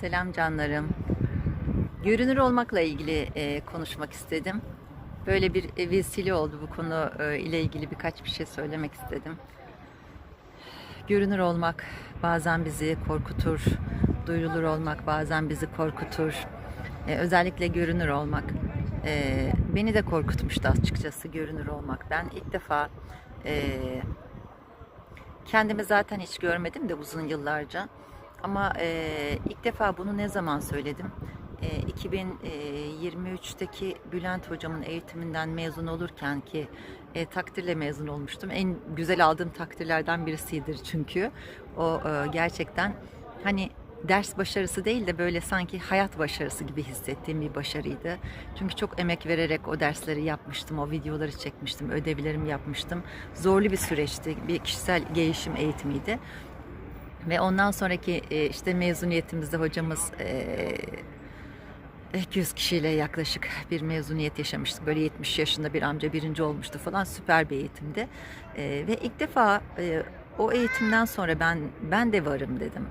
Selam canlarım. Görünür olmakla ilgili e, konuşmak istedim. Böyle bir e, vesile oldu bu konu e, ile ilgili birkaç bir şey söylemek istedim. Görünür olmak bazen bizi korkutur, duyulur olmak bazen bizi korkutur. E, özellikle görünür olmak e, beni de korkutmuştu açıkçası görünür olmak. Ben ilk defa e, kendimi zaten hiç görmedim de uzun yıllarca. Ama e, ilk defa bunu ne zaman söyledim? E, 2023'teki Bülent hocamın eğitiminden mezun olurken ki e, takdirle mezun olmuştum. En güzel aldığım takdirlerden birisidir çünkü. O e, gerçekten hani ders başarısı değil de böyle sanki hayat başarısı gibi hissettiğim bir başarıydı. Çünkü çok emek vererek o dersleri yapmıştım, o videoları çekmiştim, ödevlerimi yapmıştım. Zorlu bir süreçti, bir kişisel gelişim eğitimiydi. Ve ondan sonraki e, işte mezuniyetimizde hocamız e, 200 kişiyle yaklaşık bir mezuniyet yaşamıştık. Böyle 70 yaşında bir amca birinci olmuştu falan. Süper bir eğitimdi. E, ve ilk defa e, o eğitimden sonra ben ben de varım dedim.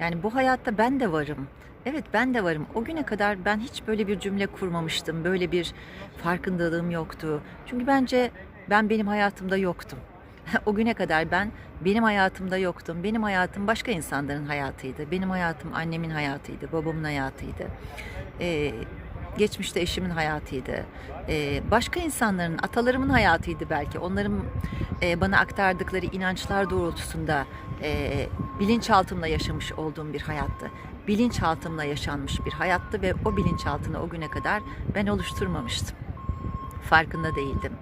Yani bu hayatta ben de varım. Evet ben de varım. O güne kadar ben hiç böyle bir cümle kurmamıştım. Böyle bir farkındalığım yoktu. Çünkü bence ben benim hayatımda yoktum. o güne kadar ben benim hayatımda yoktum. Benim hayatım başka insanların hayatıydı. Benim hayatım annemin hayatıydı, babamın hayatıydı. Ee, geçmişte eşimin hayatıydı. Ee, başka insanların, atalarımın hayatıydı belki. Onların e, bana aktardıkları inançlar doğrultusunda e, bilinçaltımla yaşamış olduğum bir hayattı. Bilinçaltımla yaşanmış bir hayattı ve o bilinçaltını o güne kadar ben oluşturmamıştım. Farkında değildim.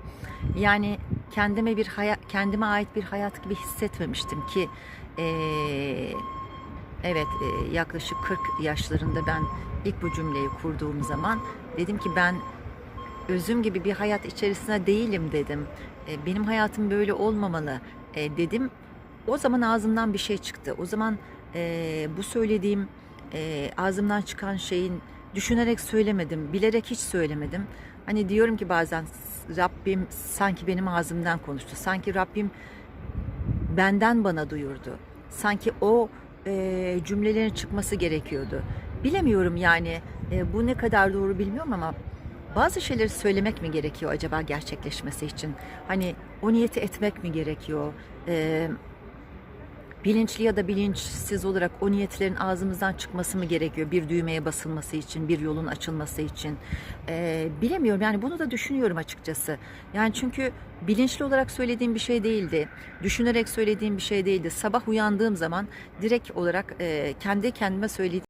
Yani kendime bir hayat, kendime ait bir hayat gibi hissetmemiştim ki eee, evet eee, yaklaşık 40 yaşlarında ben ilk bu cümleyi kurduğum zaman dedim ki ben özüm gibi bir hayat içerisinde değilim dedim. E, benim hayatım böyle olmamalı e, dedim. O zaman ağzımdan bir şey çıktı. O zaman e, bu söylediğim e, ağzımdan çıkan şeyin düşünerek söylemedim, bilerek hiç söylemedim. Hani diyorum ki bazen Rabbim sanki benim ağzımdan konuştu. Sanki Rabbim benden bana duyurdu. Sanki o e, cümlelerin çıkması gerekiyordu. Bilemiyorum yani e, bu ne kadar doğru bilmiyorum ama bazı şeyleri söylemek mi gerekiyor acaba gerçekleşmesi için? Hani o niyeti etmek mi gerekiyor? E, bilinçli ya da bilinçsiz olarak o niyetlerin ağzımızdan çıkması mı gerekiyor bir düğmeye basılması için, bir yolun açılması için? Ee, bilemiyorum yani bunu da düşünüyorum açıkçası. Yani çünkü bilinçli olarak söylediğim bir şey değildi. Düşünerek söylediğim bir şey değildi. Sabah uyandığım zaman direkt olarak e, kendi kendime söylediğim